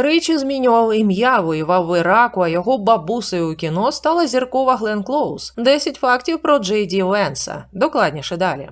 Тричі змінював ім'я, воював в Іраку, а його бабусею у кіно стала зіркова Глен Клоуз. 10 фактів про Джей Ді Венса. Докладніше далі.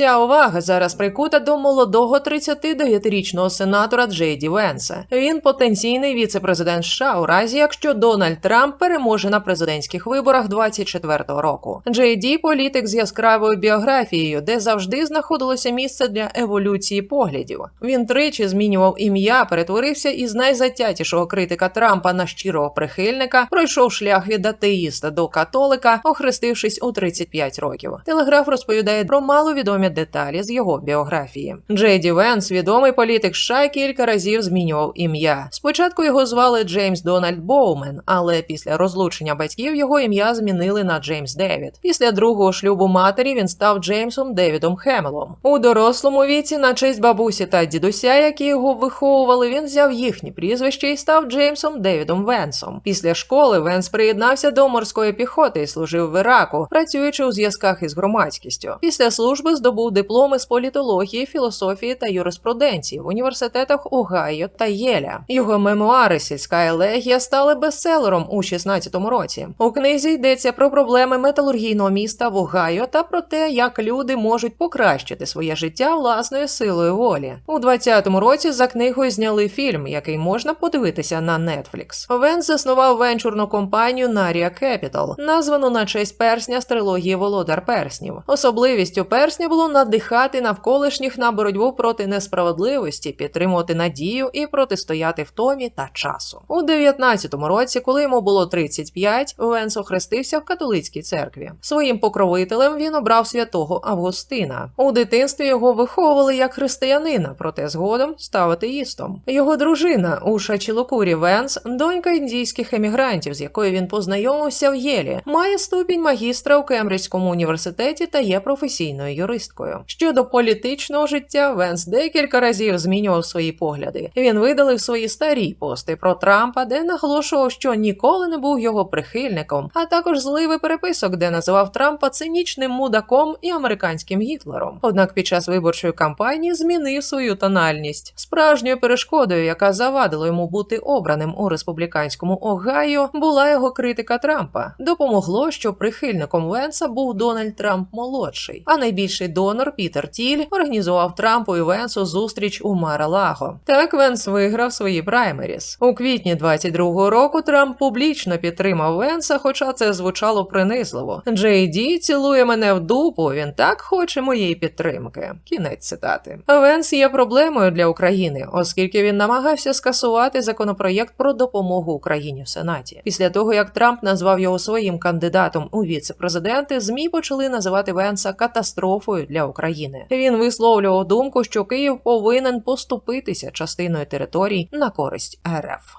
Вся увага зараз прикута до молодого 39-річного сенатора Джей Ді Венса. Він потенційний віце-президент США у разі, якщо Дональд Трамп переможе на президентських виборах 24-го року. Джей Ді – політик з яскравою біографією, де завжди знаходилося місце для еволюції поглядів. Він тричі змінював ім'я, перетворився із найзатятішого критика Трампа на щирого прихильника, пройшов шлях від атеїста до католика, охрестившись у 35 років. Телеграф розповідає про маловідомі деталі з його біографії. Джейді Венс, відомий політик США, кілька разів змінював ім'я. Спочатку його звали Джеймс Дональд Боумен, але після розлучення батьків його ім'я змінили на Джеймс Девід. Після другого шлюбу матері він став Джеймсом Девідом Хемелом. У дорослому віці, на честь бабусі та дідуся, які його виховували, він взяв їхні прізвища і став Джеймсом Девідом Венсом. Після школи Венс приєднався до морської піхоти і служив в Іраку, працюючи у зв'язках із громадськістю. Після служби здобув дипломи з політології, філософії та юриспруденції в університетах Огайо та Єля. Його мемуари Сільська елегія стали бестселером у 16-му році. У книзі йдеться про проблеми металургійного міста в Огайо та про те, як люди можуть покращити своє життя власною силою волі. У 20-му році за книгою зняли фільм, який можна подивитися на Netflix. Вен заснував венчурну компанію Naria Capital, названу на честь персня з трилогії Володар Перснів. Особливістю персня було надихати навколишніх на боротьбу проти несправедливості, підтримувати надію і протистояти втомі та часу. У 19-му році, коли йому було 35, Венс охрестився в католицькій церкві. Своїм покровителем він обрав святого Августина. У дитинстві його виховували як християнина, проте згодом став атеїстом. Його дружина Уша Чілокурі Венс, донька індійських емігрантів, з якою він познайомився в Єлі, має ступінь магістра у Кембриджському університеті та є професійною юристкою. Щодо політичного життя, Венс декілька разів змінював свої погляди. Він видалив свої старі пости про Трампа, де наголошував, що ніколи не був його прихильником, а також зливи переписок, де називав Трампа цинічним мудаком і американським Гітлером. Однак під час виборчої кампанії змінив свою тональність. Справжньою перешкодою, яка завадила йому бути обраним у республіканському Огайо, була його критика Трампа. Допомогло, що прихильником Венса був Дональд Трамп молодший, а найбільший донор Пітер Тіль організував Трампу і Венсу зустріч у Мара-Лаго. Так Венс виграв свої праймеріс. У квітні 22-го року Трамп публічно підтримав Венса, хоча це звучало принизливо. Джей Ді цілує мене в дупу. Він так хоче моєї підтримки. Кінець цитати. Венс є проблемою для України, оскільки він намагався скасувати законопроєкт про допомогу Україні в Сенаті. Після того як Трамп назвав його своїм кандидатом у віце-президенти, змі почали називати Венса катастрофою для України. Він висловлював думку, що Київ повинен поступитися частиною територій на користь РФ.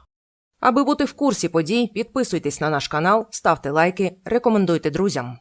Аби бути в курсі подій, підписуйтесь на наш канал, ставте лайки, рекомендуйте друзям.